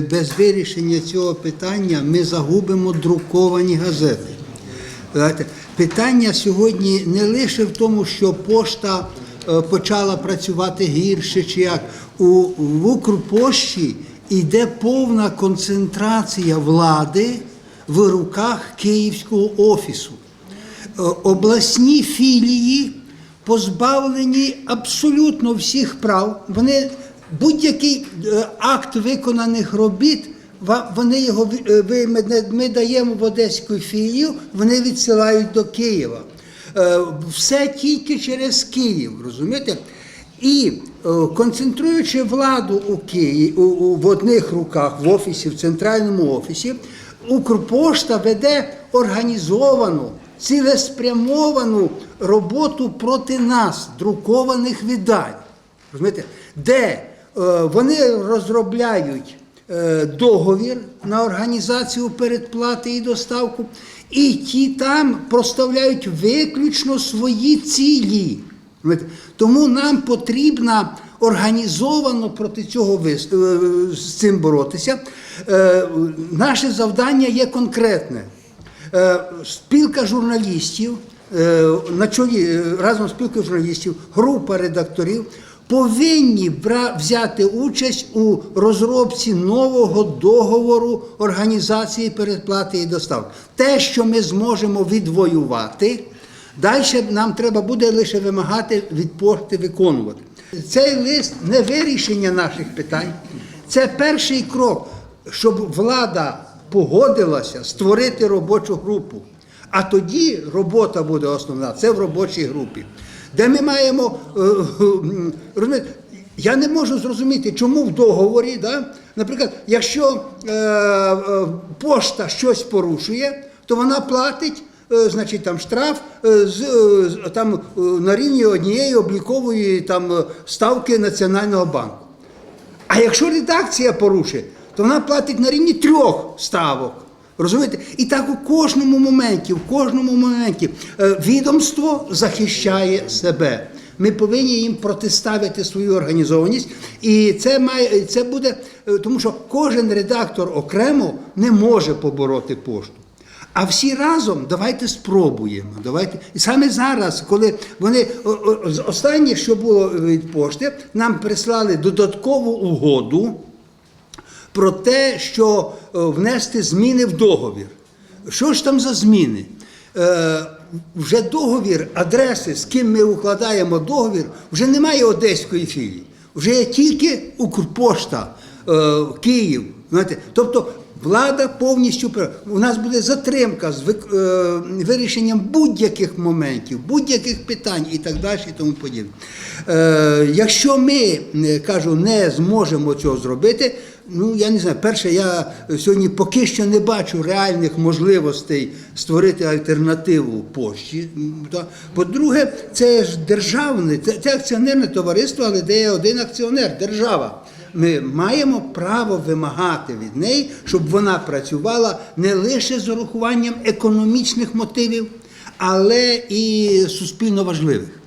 Без вирішення цього питання ми загубимо друковані газети. Питання сьогодні не лише в тому, що пошта е, почала працювати гірше, чи як у в йде повна концентрація влади в руках Київського офісу. Е, Обласні філії позбавлені абсолютно всіх прав. Вони будь-який е, акт виконаних робіт. Вони його е, ми, даємо в Одеську філію, вони відсилають до Києва. Е, Все тільки через Київ, розумієте? І концентруючи владу у Києві у, у, в одних руках, в офісі, в центральному офісі, Укрпошта веде організовану, цілеспрямовану роботу проти нас, друкованих видань. Розумієте? Де вони розробляють е, договір на організацію передплати і доставку, і ті там проставляють виключно свої цілі. Тому нам потрібно організовано проти цього е, з цим боротися. Е, Наше завдання є конкретне. Е, Спілка журналістів е, на чолі е, разом з спілкою журналістів, група редакторів повинні взяти участь у розробці нового договору організації передплати і доставки. Те, що ми зможемо відвоювати, далі нам треба буде лише вимагати від пошти виконувати. Цей лист не вирішення наших питань, це перший крок, щоб влада погодилася створити робочу групу. А тоді робота буде основна, це в робочій групі. Де ми маємо е, розумієте, я не можу зрозуміти, чому в договорі, да, наприклад, якщо е, е, пошта щось порушує, то вона платить. е, Значить, там штраф е, з, е, там, е, на рівні однієї облікової там, е, ставки Національного банку. А якщо редакція порушить, то вона платить на рівні трьох ставок. Розумієте? І так у кожному моменті, в кожному моменті е, відомство захищає себе. Ми повинні їм протиставити свою організованість, і це має це буде, е, тому що кожен редактор окремо не може побороти пошту. А всі разом давайте спробуємо. Давайте. І саме зараз, коли вони останнє, що було від пошти, нам прислали додаткову угоду про те, що е, внести зміни в договір. Що ж там за зміни? Е, вже договір, адреси, з ким ми укладаємо договір, вже немає одеської філії. Вже є тільки Укрпошта, е, Київ. Знаєте? Тобто влада повністю у нас буде затримка з е, вирішенням будь-яких моментів, будь-яких питань і так далі, і тому подібне. Е, якщо ми е, кажу, не зможемо цього зробити, ну я не знаю, перше, я сьогодні поки що не бачу реальних можливостей створити альтернативу та. По-друге, це ж державне, це акціонерне товариство, але де є один акціонер, держава. Ми маємо право вимагати від неї, щоб вона працювала не лише з урахуванням економічних мотивів, але і суспільно важливих.